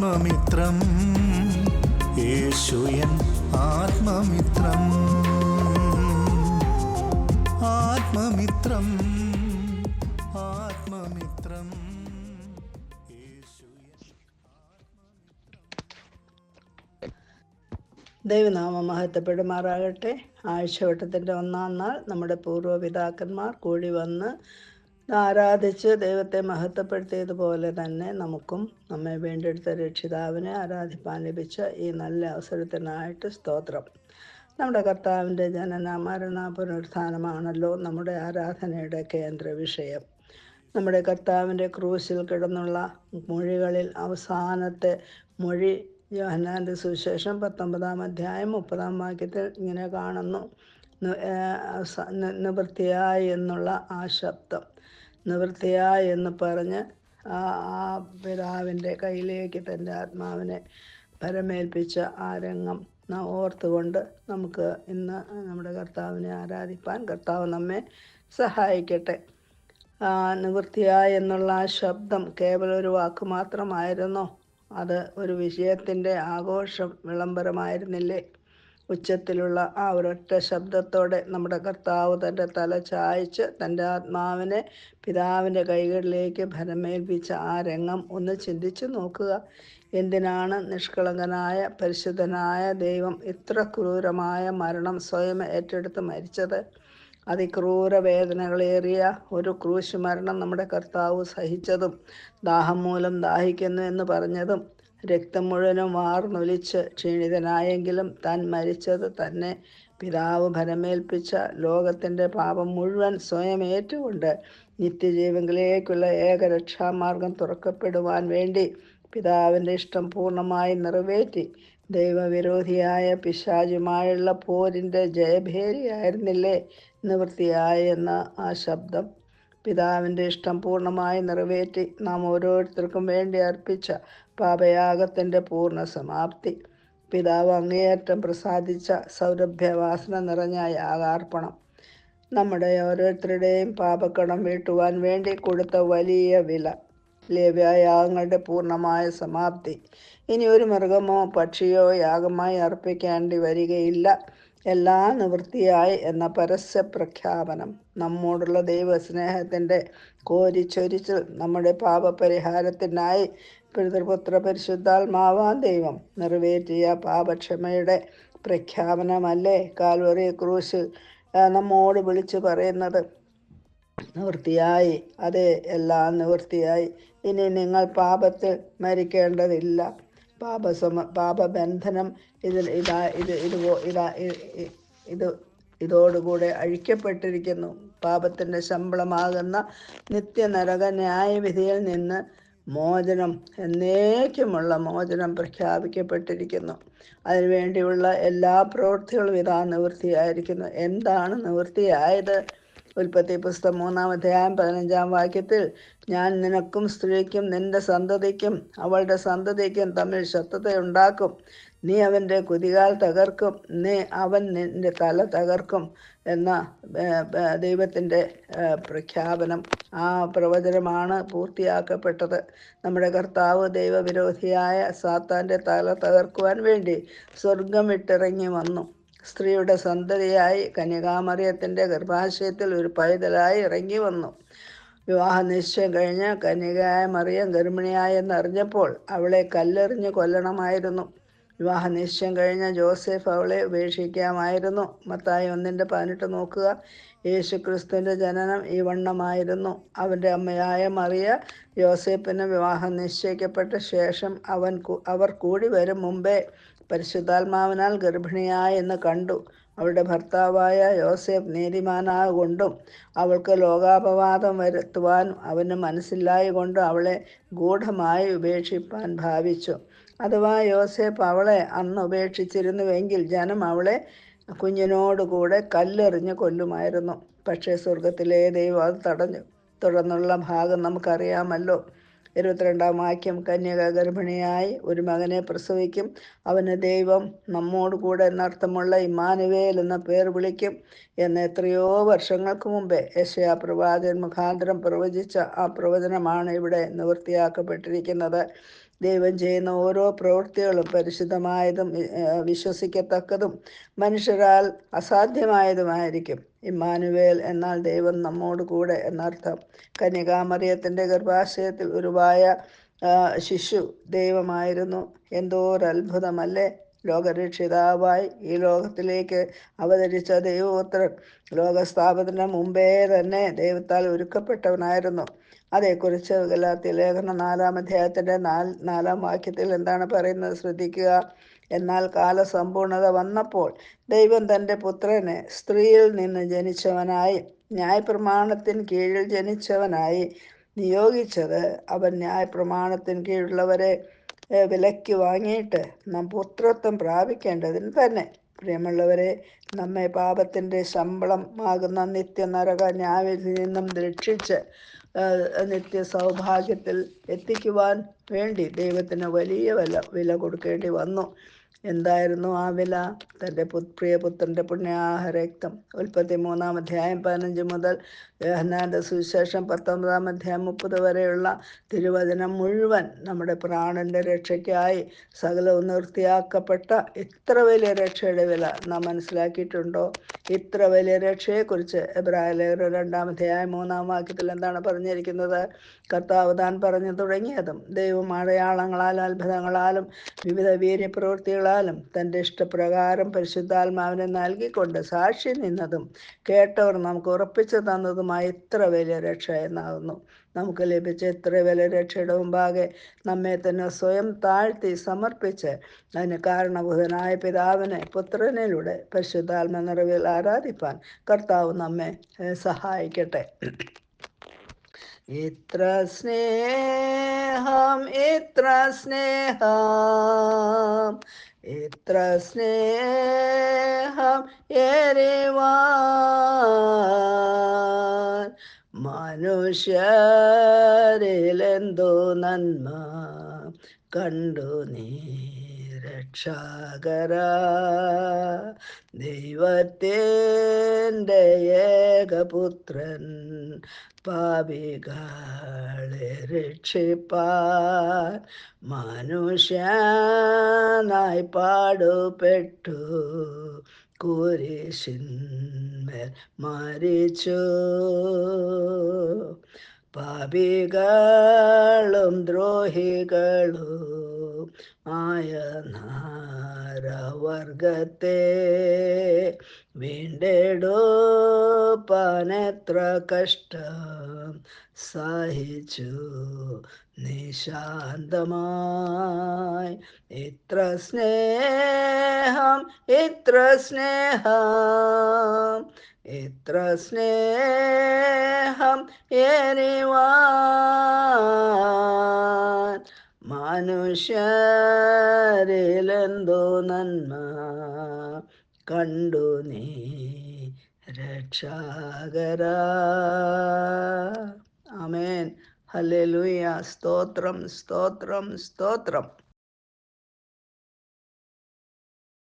ആത്മമിത്രം. യേശുയൻ ആത്മമിത്രം. ആത്മമിത്രം. ആത്മമിത്രം. ദൈവനാമം മഹത്വപ്പെടുമാറാകട്ടെ. ആഴ്ചവട്ടത്തിന്റെ ഒന്നാം നാൾ നമ്മുടെ പൂർവപിതാക്കന്മാർ കൂടി വന്ന് ആരാധിച്ച് ദൈവത്തെ മഹത്വപ്പെടുത്തിയതുപോലെ തന്നെ നമുക്കും നമ്മെ വീണ്ടെടുത്ത രക്ഷിതാവിനെ ആരാധിപ്പാൻ ലഭിച്ച ഈ നല്ല അവസരത്തിനായിട്ട് സ്തോത്രം. നമ്മുടെ കർത്താവിന്റെ ജനന മരണ പുനരുത്ഥാനമാണല്ലോ നമ്മുടെ ആരാധനയുടെ കേന്ദ്ര വിഷയം. നമ്മുടെ കർത്താവിന്റെ ക്രൂശിൽ കിടന്നുള്ള മൊഴികളിൽ അവസാനത്തെ മൊഴി ജോഹനാന്റെ സുവിശേഷം പത്തൊമ്പതാം അധ്യായം മുപ്പതാം വാക്യത്തിൽ ഇങ്ങനെ കാണുന്നു. നിവൃത്തിയായി എന്നുള്ള ആ ശബ്ദം. നിവൃത്തിയായി എന്ന് പറഞ്ഞ് ആ ആ പിതാവിന്റെ കയ്യിലേക്ക് തന്റെ ആത്മാവിനെ പരമേൽപ്പിച്ച ആ രംഗം ഓർത്തുകൊണ്ട് നമുക്ക് ഇന്ന് നമ്മുടെ കർത്താവിനെ ആരാധിപ്പാൻ കർത്താവ് നമ്മെ സഹായിക്കട്ടെ. ആ, നിവൃത്തിയായി എന്നുള്ള ആ ശബ്ദം കേവലം ഒരു വാക്ക് മാത്രമായിരുന്നോ? അത് ഒരു വിഷയത്തിന്റെ ആഘോഷം വിളംബരമായിരുന്നില്ലേ? ഉച്ചത്തിലുള്ള ആ ഒരൊറ്റ ശബ്ദത്തോടെ നമ്മുടെ കർത്താവ് തന്റെ തല ചായച്ച് തന്റെ ആത്മാവിനെ പിതാവിന്റെ കൈകളിലേക്ക് ഭരമേൽപ്പിച്ച ആ രംഗം ഒന്ന് ചിന്തിച്ചു നോക്കുക. എന്തിനാണ് നിഷ്കളങ്കനായ പരിശുദ്ധനായ ദൈവം ഇത്ര ക്രൂരമായ മരണം സ്വയം ഏറ്റെടുത്ത് മരിച്ചത്? അതിക്രൂര വേദനകളേറിയ ഒരു ക്രൂശ് മരണം നമ്മുടെ കർത്താവ് സഹിച്ചതും ദാഹം മൂലം ദാഹിക്കുന്നു എന്ന് പറഞ്ഞതും രക്തം മുഴുവനും വാർന്നൊലിച്ച് ക്ഷീണിതനായെങ്കിലും താൻ മരിച്ചത് തന്നെ പിതാവ് ഭരമേൽപ്പിച്ച ലോകത്തിന്റെ പാപം മുഴുവൻ സ്വയം ഏറ്റുകൊണ്ട് നിത്യജീവങ്ങളിലേക്കുള്ള ഏക രക്ഷാമാർഗം തുറക്കപ്പെടുവാൻ വേണ്ടി പിതാവിന്റെ ഇഷ്ടം പൂർണമായി നിറവേറ്റി ദൈവവിരോധിയായ പിശാചുമായുള്ള പോരിന്റെ ജയഭേരിയായിരുന്നില്ലേ നിവൃത്തിയായ എന്ന ആ ശബ്ദം. പിതാവിന്റെ ഇഷ്ടം പൂർണമായി നിറവേറ്റി നാം ഓരോരുത്തർക്കും വേണ്ടി അർപ്പിച്ച പാപയാഗത്തിന്റെ പൂർണ സമാപ്തി. പിതാവ് അങ്ങേയറ്റം പ്രസാദിച്ച സൗരഭ്യവാസന നിറഞ്ഞ യാഗാർപ്പണം നമ്മുടെ ഓരോരുത്തരുടെയും പാപക്കടം വീട്ടുവാൻ വേണ്ടി കൊടുത്ത വലിയ വില. ലേവ്യായാഗങ്ങളുടെ പൂർണമായ സമാപ്തി. ഇനി ഒരു മൃഗമോ പക്ഷിയോ യാഗമായി അർപ്പിക്കേണ്ടി വരികയില്ല. എല്ലാം നിവൃത്തിയായി എന്ന പരസ്യ പ്രഖ്യാപനം നമ്മോടുള്ള ദൈവസ്നേഹത്തിന്റെ കോരിച്ചൊരിച്ചിൽ നമ്മുടെ പാപപരിഹാരത്തിനായി പിതൃപുത്ര പരിശുദ്ധാത്മാവാൻ ദൈവം നിറവേറ്റിയ പാപക്ഷമയുടെ പ്രഖ്യാപനമല്ലേ? കാൽവറി ക്രൂശ് നമ്മോട് വിളിച്ചു പറയുന്നത്. നിവൃത്തിയായി അതെ എല്ലാം നിവൃത്തിയായി. ഇനി നിങ്ങൾ പാപത്തിൽ മരിക്കേണ്ടതില്ല. പാപസമ പാപബന്ധനം ഇതിൽ ഇതാ ഇത് ഇത് ഇതാ ഇത് ഇതോടുകൂടെ അഴിക്കപ്പെട്ടിരിക്കുന്നു. പാപത്തിന്റെ ശമ്പളമാകുന്ന നിത്യനരക ന്യായവിധിയിൽ നിന്ന് മോചനം എന്നേക്കുമുള്ള മോചനം പ്രഖ്യാപിക്കപ്പെട്ടിരിക്കുന്നു. അതിനുവേണ്ടിയുള്ള എല്ലാ പ്രവൃത്തികളും ഇതാ നിവൃത്തിയായിരിക്കുന്നു. എന്താണ് നിവൃത്തിയായത്? ഉൽപ്പത്തി പുസ്തകം മൂന്നാം അധ്യായം പതിനഞ്ചാം വാക്യത്തിൽ ഞാൻ നിനക്കും സ്ത്രീക്കും നിന്റെ സന്തതിക്കും അവളുടെ സന്തതിക്കും തമ്മിൽ ശത്രുതയുണ്ടാക്കും നീ അവന്റെ കുതികാൽ തകർക്കും. നീ അവൻ നിന്റെ തല തകർക്കും എന്ന ദൈവത്തിന്റെ പ്രഖ്യാപനം ആ പ്രവചനമാണ് പൂർത്തിയാക്കപ്പെട്ടത്. നമ്മുടെ കർത്താവ് ദൈവവിരോധിയായ സാത്താന്റെ തല തകർക്കുവാൻ വേണ്ടി സ്വർഗം വിട്ടിറങ്ങി വന്നു. സ്ത്രീയുടെ സന്തതിയായി കന്യകാമറിയത്തിന്റെ ഗർഭാശയത്തിൽ ഒരു പൈതലായി ഇറങ്ങി വന്നു. വിവാഹ നിശ്ചയം കഴിഞ്ഞ് കന്യകയായ മറിയം ഗർഭിണിയായെന്നറിഞ്ഞപ്പോൾ അവളെ കല്ലെറിഞ്ഞ് കൊല്ലണമായിരുന്നു. വിവാഹ നിശ്ചയം കഴിഞ്ഞ ജോസഫ് അവളെ ഉപേക്ഷിക്കാമായിരുന്നു. മത്തായി ഒന്നിന്റെ പതിനെട്ട് നോക്കുക. യേശു ക്രിസ്തുവിന്റെ ജനനം ഈ വണ്ണമായിരുന്നു. അവന്റെ അമ്മയായ മറിയ ജോസഫിന് വിവാഹം നിശ്ചയിക്കപ്പെട്ട ശേഷം അവൻ അവർ കൂടി വരും മുമ്പേ പരിശുദ്ധാത്മാവിനാൽ ഗർഭിണിയായി എന്ന് കണ്ടു. അവളുടെ ഭർത്താവായ യോസേഫ് നീതിമാനാകൊണ്ടും അവൾക്ക് ലോകാപവാദം വരുത്തുവാൻ അവന് മനസ്സില്ലായി കൊണ്ട് അവളെ ഗൂഢമായി ഉപേക്ഷിപ്പാൻ ഭാവിച്ചു. അഥവാ യോസേപ്പ് അവളെ അന്ന് ഉപേക്ഷിച്ചിരുന്നുവെങ്കിൽ ജനം അവളെ കുഞ്ഞിനോടുകൂടെ കല്ലെറിഞ്ഞ് കൊല്ലുമായിരുന്നു. പക്ഷേ സ്വർഗത്തിലെ ദൈവം അത് തടഞ്ഞു. തുടർന്നുള്ള ഭാഗം നമുക്കറിയാമല്ലോ. ഇരുപത്തിരണ്ടാം വാക്യം കന്യക ഗർഭിണിയായി ഒരു മകനെ പ്രസവിക്കും. അവന് ദൈവം നമ്മോട് കൂടെ എന്നർത്ഥമുള്ള ഇമാനുവേൽ എന്ന പേർ വിളിക്കും. എന്ന് എത്രയോ വർഷങ്ങൾക്ക് മുമ്പേ യശയാ പ്രവാചകൻ മുഖാന്തരം പ്രവചിച്ച ആ പ്രവചനമാണ് ഇവിടെ നിവൃത്തിയാക്കപ്പെട്ടിരിക്കുന്നത്. ദൈവം ചെയ്യുന്ന ഓരോ പ്രവൃത്തികളും പരിശുദ്ധമായതും വിശ്വസിക്കത്തക്കതും മനുഷ്യരാൽ അസാധ്യമായതുമായിരിക്കും. ഇമ്മാനുവേൽ എന്നാൽ ദൈവം നമ്മോട് കൂടെ എന്നർത്ഥം. കന്യകാമറിയത്തിന്റെ ഗർഭാശയത്തിൽ ഉരുവായ ശിശു ദൈവമായിരുന്നു. എന്തോ ഒരു ലോകരക്ഷിതാവായി ഈ ലോകത്തിലേക്ക് അവതരിച്ച ദൈവപുത്രൻ ലോകസ്ഥാപനത്തിന് മുമ്പേ തന്നെ ദൈവത്താൽ ഒരുക്കപ്പെട്ടവനായിരുന്നു. അതേക്കുറിച്ച് ഗലാത്തി ലേഖനം നാലാം അധ്യായത്തിന്റെ നാല് നാലാം വാക്യത്തിൽ എന്താണ് പറയുന്നത്? ശ്രദ്ധിക്കുക. എന്നാൽ കാലസമ്പൂർണത വന്നപ്പോൾ ദൈവം തന്റെ പുത്രനെ സ്ത്രീയിൽ നിന്ന് ജനിച്ചവനായി ന്യായപ്രമാണത്തിന് കീഴിൽ ജനിച്ചവനായി നിയോഗിച്ചത് അവൻ ന്യായപ്രമാണത്തിന് കീഴുള്ളവരെ വിലയ്ക്ക് വാങ്ങിയിട്ട് നാം പുത്രത്വം പ്രാപിക്കേണ്ടതിന് തന്നെ പ്രിയമുള്ളവരെ നമ്മെ പാപത്തിന്റെ ശമ്പളമാകുന്ന നിത്യ നരക ന്യായത്തിൽ നിന്നും രക്ഷിച്ച് നിത്യ സൗഭാഗ്യത്തിൽ എത്തിക്കുവാൻ വേണ്ടി ദൈവത്തിന് വലിയ വില വില കൊടുക്കേണ്ടി വന്നു. എന്തായിരുന്നു ആ വില? തന്റെ പ്രിയ പ്രിയപുത്രന്റെ പുണ്യാഹ രക്തം ഉൽപ്പത്തി മൂന്നാം അധ്യായം പതിനഞ്ച് മുതൽ യോഹനാന്റെ സുവിശേഷം പത്തൊമ്പതാം അധ്യായം മുപ്പത് വരെയുള്ള തിരുവചനം മുഴുവൻ നമ്മുടെ പ്രാണന്റെ രക്ഷയ്ക്കായി സകലവും നിർത്തിയാക്കപ്പെട്ട ഇത്ര വലിയ രക്ഷയുടെ വില നാം മനസ്സിലാക്കിയിട്ടുണ്ടോ? ഇത്ര വലിയ രക്ഷയെക്കുറിച്ച് എബ്രായ ലേഖനം അധ്യായം മൂന്നാം വാക്യത്തിൽ എന്താണ് പറഞ്ഞിരിക്കുന്നത്? കർത്താവ് താൻ പറഞ്ഞു തുടങ്ങിയതും ദൈവം അടയാളങ്ങളാലും അത്ഭുതങ്ങളാലും വിവിധ വീര്യപ്രവൃത്തികളാലും തന്റെ ഇഷ്ടപ്രകാരം പരിശുദ്ധാത്മാവിനെ നൽകിക്കൊണ്ട് സാക്ഷി നിന്നതും കേട്ടവർ നമുക്ക് ഉറപ്പിച്ചു തന്നതുമായ ഇത്ര വലിയ രക്ഷ എന്നാകുന്നു. നമുക്ക് ലഭിച്ച ഇത്ര വലിയ രക്ഷയുടെ മുമ്പാകെ നമ്മെ തന്നെ സ്വയം താഴ്ത്തി സമർപ്പിച്ച് അതിന് കാരണഭൂതനായ പിതാവിനെ പുത്രനിലൂടെ പരിശുദ്ധാത്മ നിറവിൽ ആരാധിപ്പാൻ കർത്താവ് നമ്മെ സഹായിക്കട്ടെ. ഇത്ര സ്നേഹം ഇത്ര സ്നേഹം ഇത്ര സ്നേഹം എരിവാൻ മനുഷ്യരിലെന്തോ നന്മ കണ്ടു നീ. രക്ഷാകര ദൈവത്തിന്റെ ഏകപുത്രൻ പാപികളെ രക്ഷിപ്പാൻ മനുഷ്യനായി പാടുപെട്ടു. കുരിശിന്മേൽ മരിച്ചു. പാപികളും ദ്രോഹികളും ആയ നാരവർഗത്തെ വീണ്ടെടുപ്പാനെത്ര കഷ്ടം സഹിച്ചു. നിശാന്തമായി. ഇത്ര സ്നേഹം ഇത്ര സ്നേഹം ഇത്ര സ്നേഹം എരിവാൻ മനുഷ്യരിലെന്തോ നന്മ കണ്ടു നീ രക്ഷാകര. ആമേൻ. ഹല്ലേലൂയ സ്തോത്രം സ്തോത്രം സ്തോത്രം